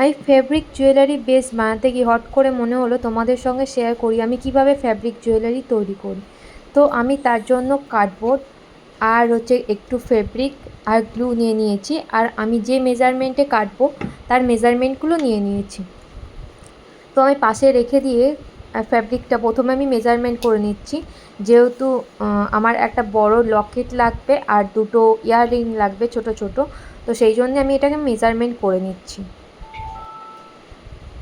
আমি fabric jewellery base বানাতে গিয়ে হট করে মনে হলো তোমাদের সঙ্গে শেয়ার করি, আমি কীভাবে ফ্যাব্রিক জুয়েলারি তৈরি করি। তো আমি তার জন্য কার্ডবোর্ড আর হচ্ছে একটু ফেব্রিক আর গ্লু নিয়ে নিয়েছি আর আমি যে মেজারমেন্টে কাটবো তার মেজারমেন্টগুলো নিয়ে নিয়েছি। তো আমি পাশে রেখে দিয়ে ফ্যাব্রিকটা প্রথমে আমি মেজারমেন্ট করে নিচ্ছি। যেহেতু আমার একটা বড় লকেট লাগবে আর দুটো ইয়াররিং লাগবে ছোট ছোট, তো সেই জন্য আমি এটাকে মেজারমেন্ট করে নিচ্ছি।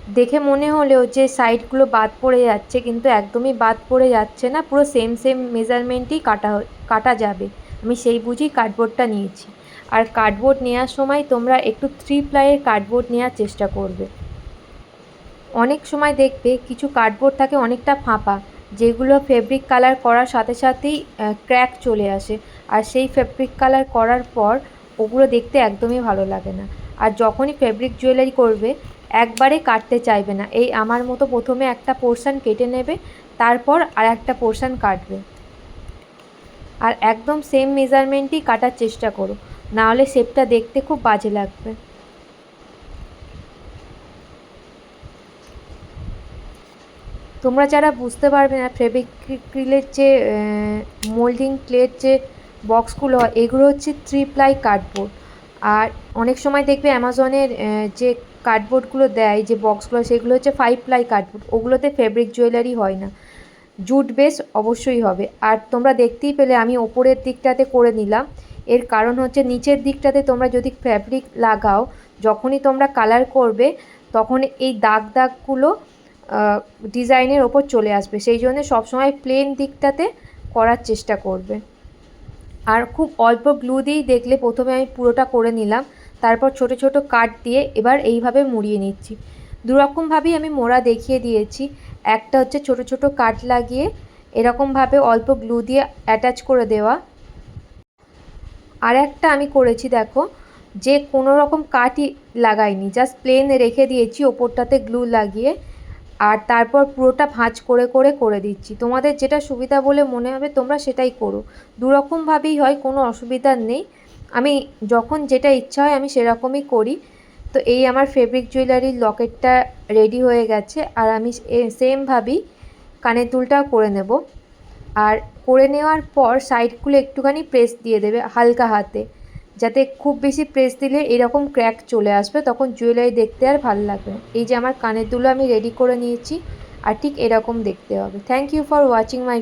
দেখে মনে হলেও যে সাইডগুলো বাদ পড়ে যাচ্ছে, কিন্তু একদমই বাদ পড়ে যাচ্ছে না, পুরো সেম সেম মেজারমেন্টই কাটা কাটা যাবে। আমি সেই বুঝেই কার্ডবোর্ডটা নিয়েছি। আর কার্ডবোর্ড নেওয়ার সময় তোমরা একটু থ্রি প্লাইয়ের কার্ডবোর্ড নেওয়ার চেষ্টা করবে। অনেক সময় দেখবে কিছু কার্ডবোর্ড থাকে অনেকটা ফাঁপা, যেগুলো ফেব্রিক কালার করার সাথে সাথেই ক্র্যাক চলে আসে। আর সেই ফেব্রিক কালার করার পর ওগুলো দেখতে একদমই ভালো লাগে না। আর যখনই ফেব্রিক জুয়েলারি করবে, একবারে কাটতে চাইবে না। এই আমার মতো প্রথমে একটা পোর্শান কেটে নেবে, তারপর আর একটা পোর্শান কাটবে। আর একদম সেম মেজারমেন্টই কাটার চেষ্টা করো, নাহলে শেপটা দেখতে খুব বাজে লাগবে। তোমরা যারা বুঝতে পারবে না ফেব্রিক্রিলের যে মোল্ডিং ক্লের যে বক্সগুলো হয় এগুলো হচ্ছে থ্রি প্লাই কার্ডবোর্ড আর অনেক সময় দেখবে অ্যামাজনের যে কার্ডবোর্ডগুলো দেয়, যে বক্সগুলো সেগুলো হচ্ছে ফাইভ প্লাই কার্ডবোর্ড ওগুলোতে ফেব্রিক জুয়েলারি হয় না। জুট বেস অবশ্যই হবে। আর তোমরা দেখতেই পেলে, আমি ওপরের দিকটাতে করে নিলাম। এর কারণ হচ্ছে, নিচের দিকটাতে তোমরা যদি ফ্যাব্রিক লাগাও, যখনই তোমরা কালার করবে, তখন এই দাগ দাগগুলো ডিজাইনের ওপর চলে আসবে। সেই জন্য সবসময় প্লেন দিকটাতে করার চেষ্টা করবে। আর খুব অল্প গ্লু দিয়েই দেখলে প্রথমে আমি পুরোটা করে নিলাম। তারপর ছোট ছোট কাট দিয়ে এবার এইভাবে মুড়িয়ে নিচ্ছি। দুরকমভাবেই আমি মোড়া দেখিয়ে দিয়েছি। একটা হচ্ছে ছোট ছোট কাট লাগিয়ে এরকমভাবে অল্প গ্লু দিয়ে অ্যাটাচ করে দেওয়া। আর একটা আমি করেছি দেখো, যে কোনো রকম কাটই লাগাইনি। জাস্ট প্লেন রেখে দিয়েছি, ওপরটাতে গ্লু লাগিয়ে। আর তারপর পুরোটা ভাঁজ করে করে করে দিচ্ছি। তোমাদের যেটা সুবিধা বলে মনে হবে তোমরা সেটাই করো। দুরকমভাবেই হয়, কোনো অসুবিধা নেই। আমি যখন যেটা ইচ্ছা হয় আমি সেরকমই করি। তো এই আমার ফেব্রিক জুয়েলারির লকেটটা রেডি হয়ে গেছে আর আমি সেমভাবেই কানের দুলটাও করে নেব। আর করে নেওয়ার পর সাইডগুলো একটুখানি প্রেস দিয়ে দেবে হালকা হাতে। যাতে খুব বেশি প্রেস দিলে এরকম ক্র্যাক চলে আসবে, তখন জুয়েলারি দেখতে আর ভালো লাগবে এই যে আমার কানের দুলো আমি রেডি করে নিয়েছি, আর ঠিক এরকম দেখতে হবে। Thank you for watching my